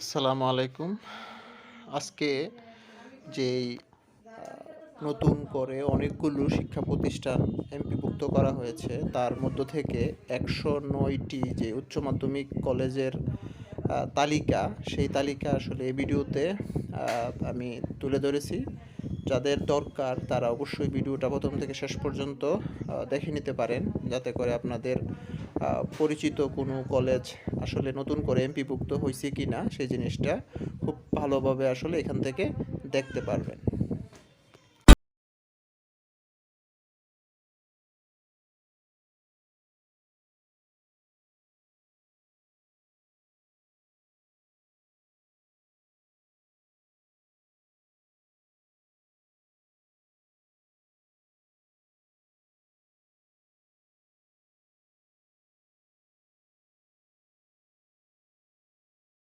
আসসালামু আলাইকুম। আজকে যেই নতুন করে অনেকগুলো শিক্ষা প্রতিষ্ঠান এমপিভুক্ত করা হয়েছে, তার মধ্য থেকে একশো নয়টি যে উচ্চ মাধ্যমিক কলেজের তালিকা, সেই তালিকা আসলে এই ভিডিওতে আমি তুলে ধরেছি। যাদের দরকার তারা অবশ্যই ভিডিওটা প্রথম থেকে শেষ পর্যন্ত দেখে নিতে পারেন। যাতে করে আপনাদের পরিচিত কোনো কলেজ আসলে নতুন করে এমপিভুক্ত হয়েছে কি না সেই জিনিসটা খুব ভালোভাবে আসলে এখান থেকে দেখতে পারবেন।